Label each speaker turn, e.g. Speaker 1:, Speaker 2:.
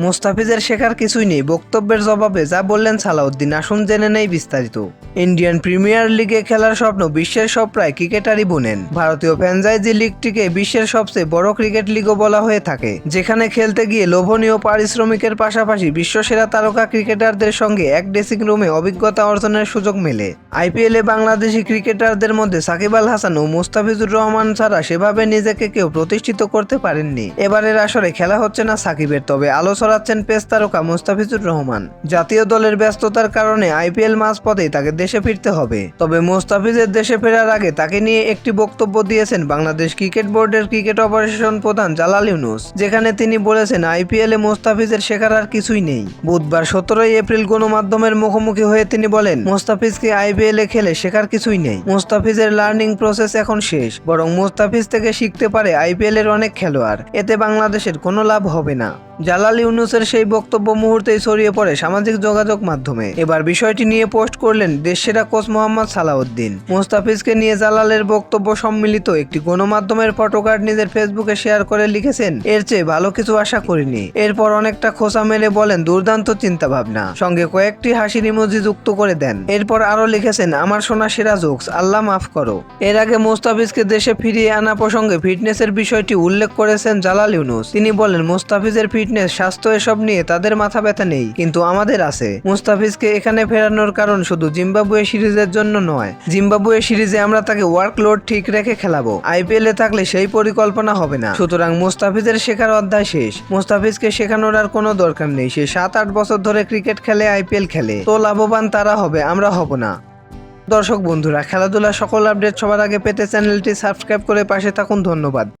Speaker 1: মুস্তাফিজের শেখার কিছুই নেই। বক্তব্যের জবাবে যা বললেন সালাউদ্দিন, আসুন জেনে নেই বিস্তারিত। ইন্ডিয়ান প্রিমিয়ার লিগে খেলার স্বপ্ন বিশ্বের সব প্রায় ক্রিকেটারই বোনেন। ভারতীয় ফ্র্যাঞ্চাইজি লিগটিকে বিশ্বের সবচেয়ে বড় ক্রিকেট লিগও বলা হয়ে থাকে। যেখানে খেলতে গিয়ে লোভনীয় পারিশ্রমিকের পাশাপাশি বিশ্বসেরা তারকা ক্রিকেটারদের সঙ্গে এক ড্রেসিং রুমে অভিজ্ঞতা অর্জনের সুযোগ মেলে। আইপিএলে বাংলাদেশি ক্রিকেটারদের মধ্যে সাকিব আল হাসান ও মুস্তাফিজুর রহমান ছাড়া সেভাবে নিজেকে কেউ প্রতিষ্ঠিত করতে পারেননি। এবারের আসরে খেলা হচ্ছে না সাকিবের, তবে আলো ছড়াচ্ছেন পেস তারকা মুস্তাফিজুর রহমান। জাতীয় দলের ব্যস্ততার কারণে আইপিএল মাঝপথেই তাকে দেশে ফিরতে হবে। তবে মোস্তাফিজের দেশে ফেরার আগে তাকে নিয়ে একটি বক্তব্য দিয়েছেন বাংলাদেশ ক্রিকেট বোর্ডের ক্রিকেট অপারেশন প্রধান জালাল ইউনুস। যেখানে তিনি বলেছেন, আইপিএলে মোস্তাফিজের শেখার আর কিছুই নেই। বুধবার সতেরোই এপ্রিল গণমাধ্যমের মুখোমুখি হয়ে তিনি বলেন, মুস্তাফিজকে আইপিএলে খেলে শেখার কিছুই নেই। মোস্তাফিজের লার্নিং প্রসেস এখন শেষ, বরং মোস্তাফিজ থেকে শিখতে পারে আইপিএল এর অনেক খেলোয়াড়। এতে বাংলাদেশের কোনো লাভ হবে না। জালাল ইউনুসের সেই বক্তব্য মুহূর্তেই ছড়িয়ে পড়ে সামাজিক যোগাযোগ মাধ্যমে। এবার বিষয়টি নিয়ে পোস্ট করলেন দেশসেরা কোচ মোহাম্মদ সালাউদ্দিন। মুস্তাফিজকে নিয়ে জালালের বক্তব্য সম্মিলিত একটি গণমাধ্যমের ফটোকার্ড নিজের ফেসবুকে শেয়ার করে লিখেছেন, এর চেয়ে ভালো কিছু আশা করিনি। এরপর অনেকটা খোসা মেলে বলেন, দুর্দান্ত চিন্তা ভাবনা সঙ্গে কয়েকটি হাসির ইমোজি যুক্ত করে দেন। এরপর আরও লিখেছেন, আমার সোনা সেরা জোকস, আল্লাহ মাফ করো। এর আগে মুস্তাফিজকে দেশে ফিরিয়ে আনা প্রসঙ্গে ফিটনেসের বিষয়টি উল্লেখ করেছেন জালাল ইউনুস। তিনি বলেন, মুস্তাফিজের ফিটনেস স্বাস্থ্য এসব নিয়ে তাদের মাথা ব্যথা নেই, কিন্তু আমাদের আছে। মুস্তাফিজকে এখানে ফেরানোর কারণ শুধু জিম্বাবুয়ে সিরিজের জন্য নয়। জিম্বাবুয়ে সিরিজে আমরা তাকে ওয়ার্কলোড ঠিক রেখে খেলাবো। আইপিএল থাকলে সেই পরিকল্পনা হবে না। সুতরাং মুস্তাফিজের শেখার অধ্যায় শেষ। মুস্তাফিজকে শেখানোর আর কোনো দরকার নেই। সে সাত আট বছর ধরে ক্রিকেট খেলে, আইপিএল খেলে। তো লাভবান তারা হবে, আমরা হব না। দর্শক বন্ধুরা খেলাধুলা সকল আপডেট সবার আগে পেতে চ্যানেলটি সাবস্ক্রাইব করে পাশে থাকুন। ধন্যবাদ।